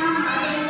Krishna Hare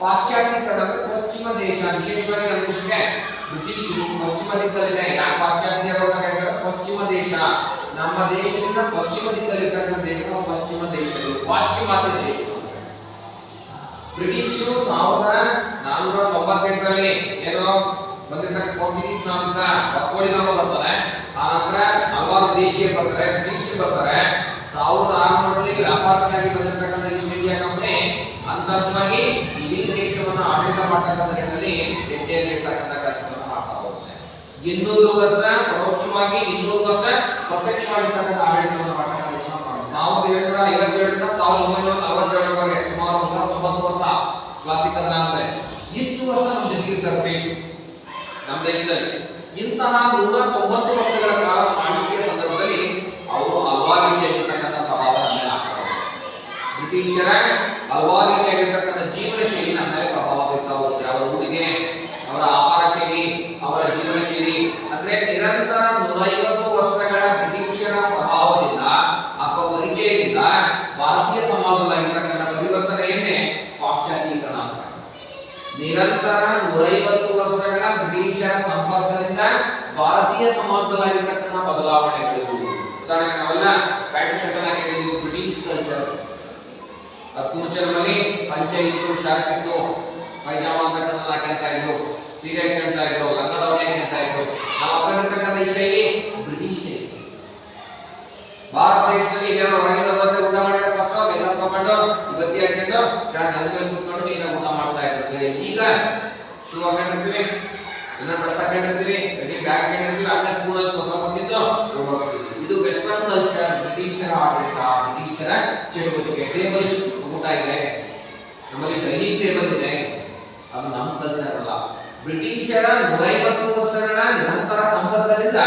ಪಾಶ್ಚಾತ್ಯೀಕರಣ ಪಶ್ಚಿಮ ದೇಶ, ವಿಶೇಷವಾಗಿ ನಮ್ಮ ದೇಶಕ್ಕೆ ಬ್ರಿಟಿಷರು ಪಶ್ಚಿಮ ದಿಕ್ಕಲ್ಲಿದೆ. ಯಾಕೆ ಪಾಶ್ಚಾತ್ಯ ಪಶ್ಚಿಮ ದೇಶ. ನಮ್ಮ ದೇಶದಿಂದ ಪಶ್ಚಿಮ ದಿಕ್ಕಲ್ಲಿರ್ತಕ್ಕಂಥ ದೇಶಗಳು ಪಶ್ಚಿಮ ದೇಶಗಳು ಪಾಶ್ಚಿಮಾತ್ಯ ದೇಶ. ಬ್ರಿಟಿಷರು ಸಾವಿರದ ನಾನ್ನೂರ ತೊಂಬತ್ತೆಂಟರಲ್ಲಿ ಏನೋ ಬಂದಿರ್ತಕ್ಕಂಥ ಪೋರ್ಚುಗೀಸ್ ನಾವಿಕ ಬಸ್ಕೋಡಿಗಾಮ ಬರ್ತಾರೆ. ಆ ನಂತರ ಹಲವಾರು ವಿದೇಶಿಯರು ಬರ್ತಾರೆ, ಬ್ರಿಟಿಷರು ಬರ್ತಾರೆ. ಸಾವಿರದ ಆರುನೂರಲ್ಲಿ ವ್ಯಾಪಾರಕ್ಕಾಗಿ ಬಂದಿರತಕ್ಕಂಥ ಈಸ್ಟ್ ಇಂಡಿಯಾ ಕಂಪನಿ ಅಂತರವಾಗಿ ಇಡೀ ದೇಶವನ್ನು ಆಡಳಿತ ಮಾಡ್ತಕ್ಕಂಥ ನಿಟ್ಟಿನಲ್ಲಿ ಹೆಜ್ಜೆಯಲ್ಲಿ ಇರ್ತಕ್ಕಂಥ ಕೆಲಸವನ್ನು ಮಾಡ್ತಾ ಹೋಗುತ್ತೆ. ಇನ್ನೂರು ವರ್ಷ ಪರೋಕ್ಷವಾಗಿ, ಇನ್ನೂರು ವರ್ಷ ಪ್ರತ್ಯಕ್ಷವಾಗಿರ್ತಕ್ಕಂಥ ಆಡಳಿತವನ್ನು ಮಾಡ್ತಕ್ಕಂಥ ಕೆಲಸವನ್ನು ಮಾಡ್ತಾರೆ. ಸಾವಿರದ ಐವತ್ತೇಳರಿಂದ ಸಾವಿರದ ಒಂಬೈನೂರ ನಲವತ್ತೇಳರವರೆಗೆ ಸುಮಾರು ನೂರ ತೊಂಬತ್ತು ವರ್ಷ ಕ್ಲಾಸಿಕಲ್ ಅಂದ್ರೆ ಇಷ್ಟು ವರ್ಷ ನಮ್ಮ ಜೊತೆಗೆ ಇರ್ತಾರೆ ಬ್ರಿಟಿಷರು ನಮ್ಮ ದೇಶದಲ್ಲಿ. ಇಂತಹ ನೂರ ತೊಂಬತ್ತು ವರ್ಷಗಳ ಕಾಲ ಆಳ್ವಿಕೆಯ ಸಂದರ್ಭದಲ್ಲಿ ಅವರು ಹಲವಾರು ರೀತಿಯಾಗಿರ್ತಕ್ಕಂಥ ಪ್ರಭಾವ ಬ್ರಿಟಿಷರ ಹಲವಾರು ರೀತಿಯಾಗಿರ್ತಕ್ಕಂಥ ಜೀವನ ಶೈಲಿ ನಮ್ಮ ಮೇಲೆ ಪ್ರಭಾವ ಬೀರ್ತಾ ಹೋಗುತ್ತೆ ಅವರ ಉಡುಗೆ ಅವರ ಆಹಾರ ಶೈಲಿ ಅವರ ಜೀವನ ಶೈಲಿ ಅಂದ್ರೆ ನಿರಂತರ ನೂರೈವತ್ತು ವರ್ಷಗಳ ಬ್ರಿಟಿಷರ ಪ್ರಭಾವದಿಂದ ಅಥವಾ ಪರಿಚಯದಿಂದ ಭಾರತೀಯ ಸಮಾಜದಲ್ಲಿರ್ತಕ್ಕಂಥ ಪರಿವರ್ತನೆಯನ್ನೇ ಪಾಶ್ಚಾತ್ಯೀಕರಣ ಅಂತ. ನಿರಂತರ ನೂರೈವತ್ತು ವರ್ಷಗಳ ಬ್ರಿಟಿಷರ ಸಂಪರ್ಕದಿಂದ ಭಾರತೀಯ ಸಮಾಜದಲ್ಲಿರ್ತಕ್ಕಂಥ ಬದಲಾವಣೆಗಳು ಉದಾಹರಣೆಗೆ ನಾವೆಲ್ಲ ಪ್ಯಾಂಟ್ ಶರ್ಟ್ ಹಾಕಿದ್ದೀವಿ ಬ್ರಿಟಿಷ್ ಕಲ್ಚರ್. ಅದಕ್ಕೂ ಮುಂಚೆ ನಮ್ಮಲ್ಲಿ ಪಂಚೆ ಇತ್ತು ಶರ್ಟ್ ಇತ್ತು ಪೈಜಾಮ ಅಂತ ಹಾಕೊಂತ ಇದ್ರು, ಸೀರೆ ಕೇಳ್ತಾ ಇದ್ರು ಲಂಗದವಣೆ ಕೇಳ್ತಾ ಇದ್ರು. ನಾವು ಹಾಕೊಂಡಿರ್ತಕ್ಕಂಥ ಈ ಶೈಲಿ ಬ್ರಿಟಿಷ್ ಶೈಲಿ ಭಾರತ ದೇಶದಲ್ಲಿ ಈಗ ಹೊರಗಿಂದ ಬಂದ್ರೆ ಊಟ ಮಾಡಿದ್ರೆ ಕಷ್ಟ ಎಲ್ಲ ತಗೊಂಡು ಬತ್ತಿ ಹಾಕೊಂಡು ಕೆಳಗೆ ನೆಲದ ಮೇಲೆ ಕುತ್ಕೊಂಡು ನೀರಾಗ ಊಟ ಮಾಡ್ತಾ ಇದ್ರು. ಈಗ ಶೂ ಹಾಕೊಂಡಿರ್ತೀವಿ, ಇನ್ನ ಡ್ರೆಸ್ ಹಾಕೊಂಡಿರ್ತೀವಿ ಅಡಿ ಬ್ಯಾಗ್ ಹಾಕೊಂಡಿರ್ತೀವಿ ಹಂಗೆ ಸ್ಕೂಲಲ್ಲಿ ಹೊಸ ಬಂದಿದ್ದು ಇದು ವೆಸ್ಟರ್ನ್ ಕಲ್ಚರ್ ಬ್ರಿಟಿಷರ ಆಡಳಿತ, ಬ್ರಿಟಿಷರ ಚಟುವಟಿಕೆ ಟೇಬಲ್ ಊಟ ಇದೆ. ನಮ್ಮಲ್ಲಿ ಡೈನಿಂಗ್ ಟೇಬಲ್ ಇದೆ. ಅದು ನಮ್ಮ ಕಲ್ಚರ್ ಅಲ್ಲ. ಬ್ರಿಟಿಷರ ನೂರೈವತ್ತು ವರ್ಷಗಳ ನಿರಂತರ ಸಂಪರ್ಕದಿಂದ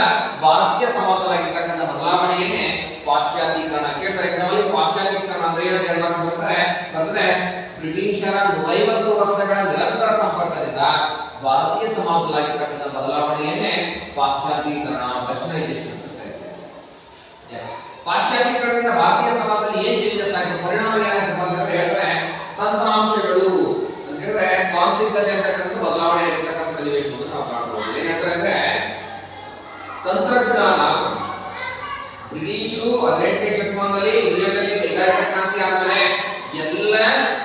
ಭಾರತೀಯ ಸಮಾಜದಲ್ಲಾಗಿರ್ತಕ್ಕಂಥ ಬದಲಾವಣೆಯನ್ನೇ ಪಾಶ್ಚಾತ್ಯೀಕರಣ ಕೇಳ್ತಾರೆ. ಎಕ್ಸಾಂಪಲ್ ಪಾಶ್ಚಾತ್ಯೀಕರಣ ಅಂದ್ರೆ ಏನು ಅಂದ್ರೆ ಬರ್ತಾರೆ ಬರ್ತದೆ ಬ್ರಿಟಿಷರ ನೂರೈವತ್ತು ವರ್ಷಗಳ ನಿರಂತರ ಸಂಪರ್ಕದಿಂದ ಭಾರತೀಯ ಸಮಾಜದಲ್ಲಾಗಿರ್ತಕ್ಕಂಥ ಬದಲಾವಣೆಯನ್ನೇ ಪಾಶ್ಚಾತ್ಯೀಕರಣ ವೆಸ್ಟರ್ನೈಸೇಷನ್ ಅಂತ. ಪಾಶ್ಚಾತ್ಯೀಕರಣದಿಂದ ಭಾರತೀಯ ಸಮಾಜದಲ್ಲಿ ಏನ್ ಚೇಂಜಸ್ ಆಗಿದೆ? ಪರಿಣಾಮ ಅಂತಂದ್ರೆ ಹೇಳ್ತಾರೆ, ತಂತ್ರಾಂಶಗಳು. ಅಂತ ಹೇಳಿದ್ರೆ ತಾಂತ್ರಿಕತೆ ಅಂತಕ್ಕಂಥ ಬದಲಾವಣೆ ಇರತಕ್ಕಂಥ ಸನ್ನಿವೇಶವನ್ನು ನಾವು ಕಾಣಬಹುದು ಏನ್ ಹೇಳ್ತಾರೆ ಅಂದ್ರೆ ತಂತ್ರಜ್ಞಾನ ಬ್ರಿಟಿಷರು ಹದಿನೆಂಟನೇ ಶತಮಾನದಲ್ಲಿ ಇಂಗ್ಲೆಂಡಲ್ಲಿ ಕೈಗಾರಿಕಾ ಕ್ರಾಂತಿ ಆದ್ಮೇಲೆ ಎಲ್ಲ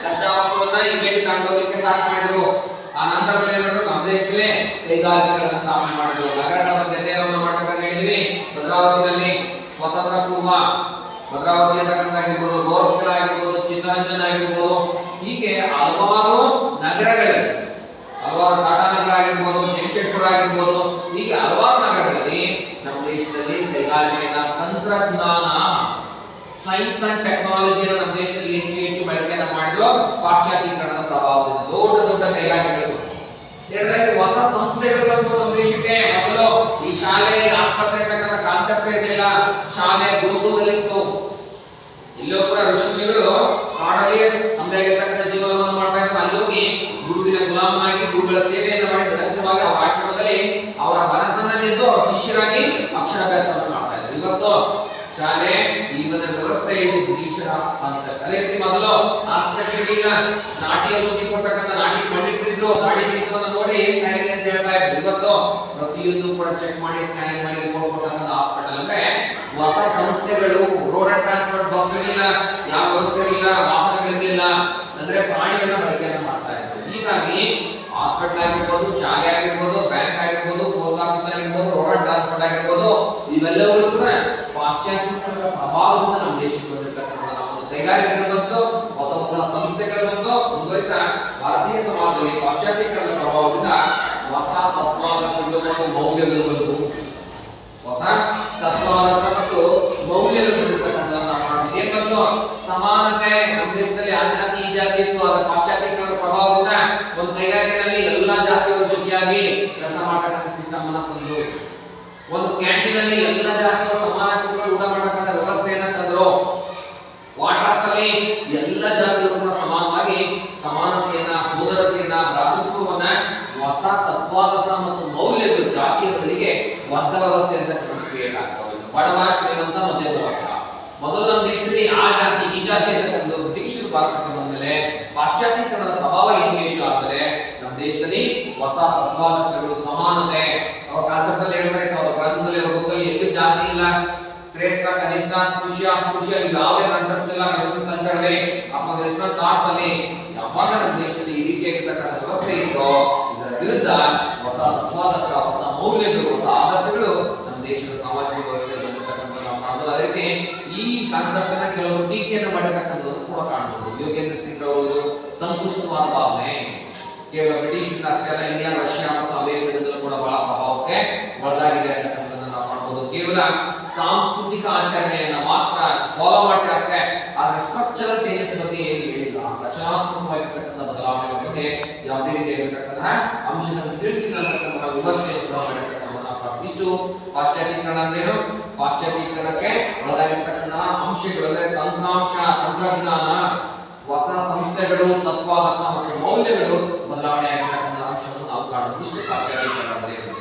ಕಚ್ಚಾ ವಸ್ತುವನ್ನ ಇಂಗ್ಲೆಂಡ್ ತಗೊಂಡು ಹೋಗ್ಲಿಕ್ಕೆ ಸ್ಟಾರ್ಟ್ ಮಾಡಿದ್ರು ಆ ನಂತರದಲ್ಲಿ ಏನ್ ಮಾಡಿದ್ರು ನಮ್ಮ ದೇಶದಲ್ಲೇ ಕೈಗಾರಿಕೆಗಳನ್ನ ಸ್ಥಾಪನೆ ನಗರದ ಗದ್ದೆಯನ್ನು ಮಾಡ್ಬೇಕಂತ ಹೇಳಿದ್ವಿ ಭದ್ರಾವತಿನಲ್ಲಿ ಸ್ವತಂತ್ರ ಪೂರ್ವ ಭದ್ರಾವತಿ ಆಗಿರ್ಬೋದು ಗೋರ್ಖಲ ಆಗಿರ್ಬೋದು ಚಿತ್ತರಂಜನ್ ಆಗಿರ್ಬೋದು, ಹೀಗೆ ಹಲವಾರು ನಗರಗಳಲ್ಲಿ ಹಲವಾರು ಟಾಟಾ ನಗರ ಆಗಿರ್ಬೋದು, ಜಮಶೆಡ್ಪುರ ಆಗಿರ್ಬೋದು, ಹೀಗೆ ಹಲವಾರು ನಗರಗಳಲ್ಲಿ ನಮ್ಮ ದೇಶದಲ್ಲಿ ಕೈಗಾರಿಕೆಯ ತಂತ್ರಜ್ಞಾನ ಸೈನ್ಸ್ ಅಂಡ್ ಟೆಕ್ನಾಲಜಿಯನ್ನು ನಮ್ಮ ದೇಶದಲ್ಲಿ ಹೆಚ್ಚು ಹೆಚ್ಚು ಬಳಕೆಯನ್ನು ಮಾಡಿದ್ರು. ಪಾಶ್ಚಾತ್ಯೀಕರಣದ ಪ್ರಭಾವದಿಂದ ದೊಡ್ಡ ದೊಡ್ಡ ಕೈಗಾರಿಕೆಗಳು. ಎರಡನೇದು ಹೊಸ ಸಂಸ್ಥೆಗಳು ಬಂತು ಮೊದಲು ಈ ಶಾಲೆ, ಆಸ್ಪತ್ರೆ ಅಂತಕ್ಕಂಥ ಕಾನ್ಸೆಪ್ಟ್ ಇರಲಿಲ್ಲ ಶಾಲೆ ಗುರುಕುಲದಲ್ಲಿತ್ತು ಇಲ್ಲೂ ಕೂಡ ಋಷಿಮುನಿಗಳು ಕಾಡಲ್ಲಿ ನಮ್ದೇ ಜೀವನವನ್ನು ಮಾಡ್ತಾ ಇದ್ರು. ಅಲ್ಲಿ ಹೋಗಿ ಗುರುವಿನ ಗುಲಾಮನಾಗಿ ಗುರುಗಳ ಸೇವೆಯನ್ನು ಮಾಡಿ ನಿರಂತರವಾಗಿ ಅವರ ಆಶ್ರಮದಲ್ಲಿ ಅವರ ಮನಸ್ಸನ್ನ ಗೆದ್ದು ಅವರ ಶಿಷ್ಯರಾಗಿ ಅಕ್ಷರಾಭ್ಯಾಸವನ್ನು ಮಾಡ್ತಾ ಇದ್ರು. ಇವತ್ತು ಶಾಲೆ ಈವನ ವ್ಯವಸ್ಥೆ, ಇದು ಬ್ರಿಟಿಷರ ಕಾನ್ಸೆಪ್ಟ್ ಅದೇ ರೀತಿ ಮೊದಲು ಆಸ್ಪತ್ರೆಗೆ ಈಗ ನಾಟಿ ಔಷಧಿ ಕೊಡ್ತಕ್ಕಂಥ ನಾಟಿ ಪಂಡಿತರಿದ್ರು ನೋಡಿ ಕಾಯಿಲೆ ಅಂತ ಹೇಳ್ತಾ ಇದ್ರು ಇವತ್ತು ಪ್ರತಿಯೊಂದು ಚೆಕ್ ಮಾಡಿ ಸ್ಕ್ಯಾನಿಂಗ್ ಮಾಡಿ ರಿಪೋರ್ಟ್ ಕೊಟ್ಟಂತ ಹಾಸ್ಪಿಟಲ್ ಅಂದ್ರೆ ಹೊಸ ಸಂಸ್ಥೆಗಳು ರೋಡ್ ಟ್ರಾನ್ಸ್ಪೋರ್ಟ್ ಬಸ್ ಇರಲಿಲ್ಲ ಯಾವ ವ್ಯವಸ್ಥೆ ಇರಲಿಲ್ಲ ವಾಹನಗಳಿರಲಿಲ್ಲ ಅಂದ್ರೆ ಪ್ರಾಣಿಗಳನ್ನ ಬಳಕೆಯನ್ನು ಮಾಡ್ತಾ ಇದ್ರು ಹೀಗಾಗಿ ಹಾಸ್ಪಿಟಲ್ ಆಗಿರ್ಬೋದು, ಶಾಲೆ ಆಗಿರ್ಬೋದು ಬ್ಯಾಂಕ್ ಆಗಿರ್ಬೋದು ಪೋಸ್ಟ್ ಆಫೀಸ್ ಆಗಿರ್ಬೋದು ರೋಡ್ ಅಂಡ್ ಟ್ರಾನ್ಸ್ಪೋರ್ಟ್ ಆಗಿರ್ಬೋದು, ಇವೆಲ್ಲವೂ ಕೂಡ ಪಾಶ್ಚಾತ್ಯ ಪ್ರಭಾವದಿಂದ ನಮ್ಮ ದೇಶಕ್ಕೆ ಬಂದಿರ್ತಕ್ಕಂಥ ಕೈಗಾರಿಕೆಗಳು ಬಂತು ಹೊಸ ಹೊಸ ಸಂಸ್ಥೆಗಳು ಬಂತು ಭಾರತೀಯ ಸಮಾಜದಲ್ಲಿ ಪಾಶ್ಚಾತ್ಯೀಕರಣದ ಪ್ರಭಾವದಿಂದ ಹೊಸ ತತ್ವಾದರ್ಶಗಳು ಮತ್ತು ಮೌಲ್ಯಗಳು ಹೊಸ ತತ್ವಾದರ್ಶ ಮತ್ತು ಮೌಲ್ಯಗಳು ಬಂದಿರತಕ್ಕಂಥ ನಾವು ಮಾಡ್ತೀವಿ ಸಮಾನತೆ ನಮ್ಮ ದೇಶದಲ್ಲಿ ಆ ಜಾತಿ ಈ ಜಾತಿ ಇತ್ತು, ಅದರ ಪಾಶ್ಚಾತ್ಯೀಕರಣದ ಪ್ರಭಾವದಿಂದ ಒಂದು ಕೈಗಾರಿಕೆಯಲ್ಲಿ ಎಲ್ಲಾ ಜಾತಿಯವರು ಜೊತೆಯಾಗಿ ಕೆಲಸ ಮಾಡತಕ್ಕಂಥ ಸಿಸ್ಟಮ್ ಅನ್ನ ತಂದ್ರು. ಒಂದು ಕ್ಯಾಂಟೀನ್ ಅಲ್ಲಿ ಎಲ್ಲ ಜಾತಿಯವರು ಸಮಾನ ಕೂತ್ಕೊಂಡು ಊಟ ಮಾಡತಕ್ಕಂಥ ವ್ಯವಸ್ಥೆಯನ್ನ ತಂದ್ರು. ವಾಟರ್ಸ್ ಅಲ್ಲಿ ಎಲ್ಲ ಜಾತಿಯವರು ಕೂಡ ಸಮಾನವಾಗಿ ಭ್ರಾತೃತ್ವವನ್ನ ಹೊಸ ತತ್ವಾದರ್ಶ ಮತ್ತು ಮೌಲ್ಯಗಳು ಜಾತಿಯ ಬದಲಿಗೆ ವರ್ಗ ವ್ಯವಸ್ಥೆ ಅಂತ ಕ್ರಿಯೇಟ್ ಆಗ್ತವೆ ಬಡವ ಶ್ರೀಮಂತ ಮಧ್ಯಮ ವರ್ಗ. ಮೊದಲು ನಮ್ಮ ದೇಶದಲ್ಲಿ ಆ ಜಾತಿ, ಈ ಜಾತಿ ಅಂತಕ್ಕಂಥ ಬ್ರಿಟಿಷರು ಭಾರತಕ್ಕೆ ಬಂದಮೇಲೆ ಪಾಶ್ಚಾತ್ಯೀಕರಣದ ಪ್ರಭಾವ ಹೆಚ್ಚು ಹೆಚ್ಚು ಆದರೆ ನಮ್ಮ ದೇಶದಲ್ಲಿ ಹೊಸ ತತ್ವಾದರ್ಶಗಳು ಸಮಾನತೆ. ಅವರ ಕಾನ್ಸೆಪ್ಟ್ ಅಲ್ಲಿ ಹೇಳ್ಬೇಕು ಅವರ ಗ್ರಂಥದಲ್ಲಿ ಅವರ ಬುಕ್ಕಲ್ಲಿ ಎಲ್ಲಿ ಜಾತಿ ಇಲ್ಲ. ಶ್ರೇಷ್ಠ, ಕನಿಷ್ಠ ಖುಷಿಯ ಖುಷಿಯ ಯಾವುದೇ ಕಾನ್ಸೆಪ್ಟ್ಸ್ ಇಲ್ಲ. ವೆಸ್ಟರ್ನ್ ಕಲ್ಚರ್ ಅಲ್ಲಿ ಅಥವಾ ವೆಸ್ಟರ್ನ್ ಥಾಟ್ಸ್ ಅಲ್ಲಿ ಯಾವಾಗ ನಮ್ಮ ದೇಶದಲ್ಲಿ ಈ ರೀತಿಯಾಗಿರ್ತಕ್ಕಂಥ ವ್ಯವಸ್ಥೆ ಇತ್ತೋ ಇದರ ವಿರುದ್ಧ ಹೊಸ ತತ್ವಾದರ್ಶ ಹೊಸ ಮೌಲ್ಯಗಳು, ಹೊಸ ಆದರ್ಶಗಳು ನಮ್ಮ ದೇಶದ ಸಾಮಾಜಿಕ ವ್ಯವಸ್ಥೆಯಲ್ಲಿ ಅದಕ್ಕೆ ಈ ಕಾನ್ಸೆಪ್ಟ್ ಅನ್ನ ಕೆಲವರು ಟೀಕೆಯನ್ನು ಮಾಡಿರ್ತಕ್ಕಂಥದ್ದು ಕೂಡ ಕಾಣಬಹುದು ಯೋಗೇಂದ್ರ ಸಿಂಗ್ ಅವರು ಸಂಕುಚಿತವಾದ ಭಾವನೆ. ಕೇವಲ ಬ್ರಿಟಿಷ್ ಅಷ್ಟೇ ಅಲ್ಲ, ಇಂಡಿಯಾ, ರಷ್ಯಾ ಮತ್ತು ಅಮೆರಿಕದಿಂದಲೂ ಕೂಡ ಬಹಳ ಪ್ರಭಾವಕ್ಕೆ ಒಳಗಾಗಿದೆ ಅಂತಕ್ಕಂಥದ್ದನ್ನ ನಾವು ಮಾಡಬಹುದು ಕೇವಲ ಸಾಂಸ್ಕೃತಿಕ ಆಚರಣೆಯನ್ನ ಮಾತ್ರ ಫಾಲೋ ಮಾಡ್ತಾರೆ ಅಷ್ಟೇ, ಆದ್ರೆ ಸ್ಟ್ರಕ್ಚರಲ್ ಚೇಂಜಸ್ ಬಗ್ಗೆ ಏನು ಹೇಳಿಲ್ಲ. ರಚನಾತ್ಮಕವಾಗಿರ್ತಕ್ಕಂಥ ಬದಲಾವಣೆಗಳ ಯಾವುದೇ ಯಾವುದೇ ರೀತಿಯಾಗಿರ್ತಕ್ಕಂತಹ ಅಂಶಗಳನ್ನು ತಿಳಿಸಿಲ್ಲ ಅಂತಕ್ಕಂತಹ ವಿಮರ್ಶೆಯನ್ನು ಇಷ್ಟು ಪಾಶ್ಚಾತ್ಯೀಕರಣ ಅಂದ್ರೇನು ಪಾಶ್ಚಾತ್ಯೀಕರಣಕ್ಕೆ ಒಳಗಾಗಿರ್ತಕ್ಕಂತಹ ಅಂಶಗಳು ತಂತ್ರಾಂಶ, ತಂತ್ರಜ್ಞಾನ, ಹೊಸ ಸಂಸ್ಥೆಗಳು, ತತ್ವಾದರ್ಶ ಮತ್ತು ಮೌಲ್ಯಗಳು ಬದಲಾವಣೆ ಆಗಿರ್ತಕ್ಕಂತಹ ಅಂಶವನ್ನು ನಾವು ಕಾಣಬಹುದು ಇಷ್ಟು ಪಾಶ್ಚಾತ್ಯೀಕರಣ ಅಂದ್ರೆ